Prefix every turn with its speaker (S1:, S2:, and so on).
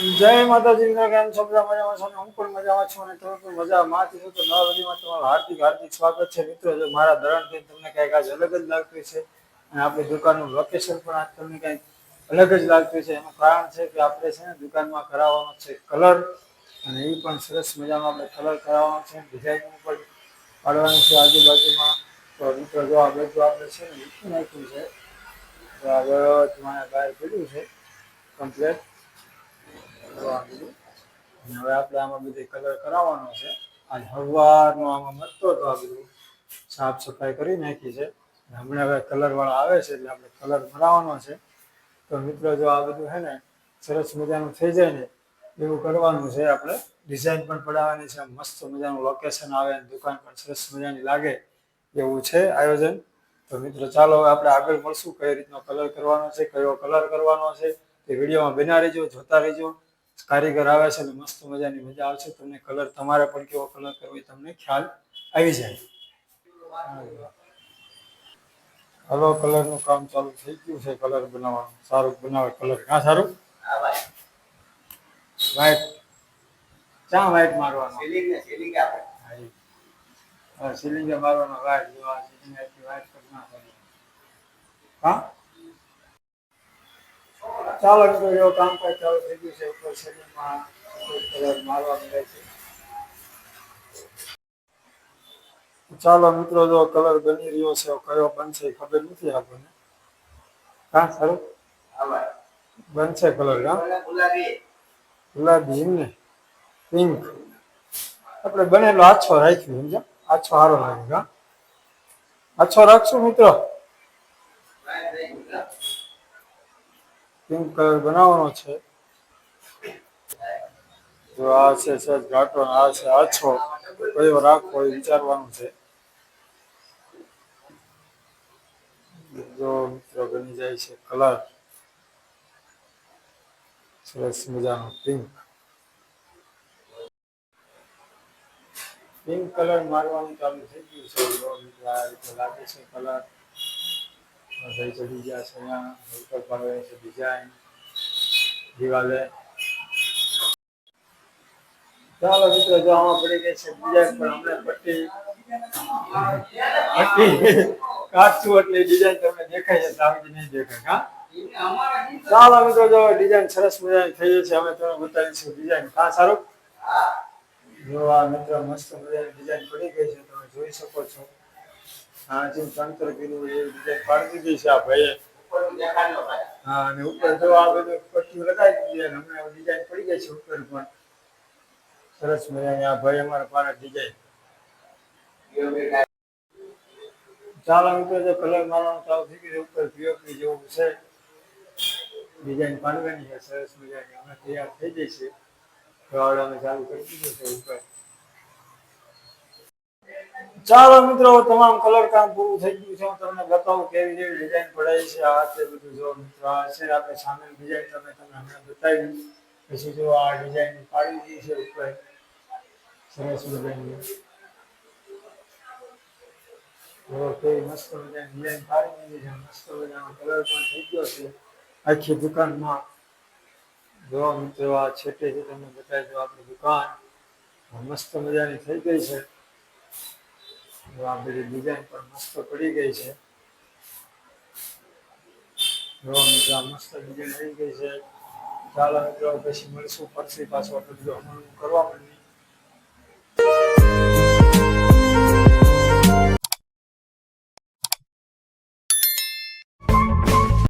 S1: જય માતાજી મિત્રો કેમ મજામાં છો હું પણ મજામાં છું અને તમે પણ મજામાં. છું તો નવા તમારું હાર્દિક હાર્દિક સ્વાગત છે. મિત્રો, જો મારા ધરણથી તમને કંઈક આજ અલગ જ લાગતું છે અને આપણી દુકાનનું લોકેશન પણ આજ તમને કંઈક અલગ જ લાગતું છે એનું કારણ છે કે આપણે છે ને દુકાનમાં કરાવવાનો છે કલર અને એ પણ સરસ મજામાં આપણે કલર કરાવવાનો છે. ડિઝાઇન પણ પાડવાની છે આજુબાજુમાં. તો મિત્રો, જો આ બધું આપણે છે ને મૂકી નાખ્યું છે, તો આ બધું બહાર પડ્યું છે કમ્પ્લેટ હવે આપણે આમાં બધે કલર કરાવવાનો છે. આજ હવારનો આમાં મતતો હતો આ બધું. સાફ સફાઈ કરી નાખી છે. હમણાં હવે કલર વાળા આવે છે એટલે આપણે કલર મરાવવાનો છે. તો મિત્રો જો આ બધું છે ને સરસ મજાનું થઈ જાય ને એવું કરવાનું છે આપણે. ડિઝાઇન પણ પડાવવાની છે. મસ્ત મજાનું લોકેશન આવે અને દુકાન પણ સરસ મજાની લાગે એવું છે આયોજન. તો મિત્રો ચાલો હવે આપણે આગળ મળશું કઈ રીતનો કલર કરવાનો છે, કયો કલર કરવાનો છે. તે વિડીયોમાં બના રહેજો, જોતા રહેજો. કારીગર આવે છે ને મસ્ત મજાની મજા આવશે. તમને કલર તમારે પણ કેવો કલર કરવો એ તમને ખ્યાલ આવી જાય. હલો કલરનું કામ ચાલુ થઈ ગયું છે. કલર બનાવવાનું. સારું, બનાવે કલર હા, સારું? વ્હાઈટ ચા વ્હાઈટ મારવાનો. હા સિલિંગે મારવાનો. વ્હાઈટ જો આ સિલિંગ વ્હાઈટ કરી નાખવાનું હા? ચાલો તો એવો કામકાજ ચાલુ થઈ ગયું છે, ઉપર શરીરમાં કલર મારવા મળે છે. ચાલો મિત્રો, જો કલર બની રહ્યો છે, કયો બનશે ખબર નથી આપણને. હા, સારું? બનશે કલર, હા? ગુલાબી. એમ ને પિંક. આપણે બનેલો આછો રાખ્યું સમજો આછો સારો લાગે, હા? આછો રાખશું મિત્રો. પિંક કલર બનાવવાનો છે. જો આ છે સહેજ ઘાટો આ છે આછો, કયો રાખવો એ વિચારવાનું છે. જો મિત્રો બની જાય છે કલર. સરસ મજાનો પિંક પિંક કલર મારવાનું ચાલુ થઈ ગયું છે. આ રીતે લાગે છે કલર. ભાઈ ચડી ગયા છે અહીંયા. છે ડિઝાઇન દિવાલે. ચાલો મિત્રો, જો આમાં પડી ગઈ છે ડિઝાઇન પણ અમને પટ્ટી. પટ્ટી કાઢશું એટલે ડિઝાઇન તમને દેખાય છે તાવી નહીં દેખાય, હા? ચાલો મિત્રો, જો ડિઝાઇન સરસ મજાની થઈ છે, અમે તમને બતાવીશું ડિઝાઇન હા, સારું? જો આ મિત્ર મસ્ત મજાની ડિઝાઇન પડી ગઈ છે, તમે જોઈ શકો છો. હા, જેમ તંત્ર કીધું, એ રીતે પાડી દીધી છે આ ભાઈએ હા, અને ઉપર જો બધું પટ્ટીઓ લગાવી દીધી અને હમણાં ડિઝાઇન પડી ગઈ છે ઉપર પણ. સરસ મજાની આ ભાઈ અમારા પારા ડિઝાઇન ચાલો મિત્રો, જો કલર મારવાનું ચાલુ થઈ ગયું ઉપર પીઓપી જેવું છે. ડિઝાઇન પાડવાની છે, સરસ મજાની. અમે તૈયાર થઈ જઈ છે. ચાલુ કરી દીધું છે ઉપર. ચાલો મિત્રો, તમામ કલર કામ પૂરું થઈ ગયું છે. હું તમને બતાવું કેવી કેવી ડિઝાઇન પડાય છે. આ તે બધું જો મિત્રો, આ છે આપણે સામે ડિઝાઇન તમે તમને હમણાં બતાવી પછી જો આ ડિઝાઇન પાડી દીધી છે ઉપર. સરસ મજાની ઓકે મસ્ત મજાની ડિઝાઇન પાડી દીધી છે. મસ્ત મજાનો કલર પણ થઈ ગયો છે. આખી દુકાનમાં. જો મિત્રો, આ છેટે છે તમને બતાવી દો આપણી દુકાન. મસ્ત મજાની થઈ ગઈ છે. આ ડિઝાઇન પણ મસ્ત પડી ગઈ છે. મસ્ત ડિઝાઇન આવી ગઈ છે. ચાલો મિત્રો, પછી મળીશું ફરતી પાછો આપણે હમણાં કરવા માંડીએ.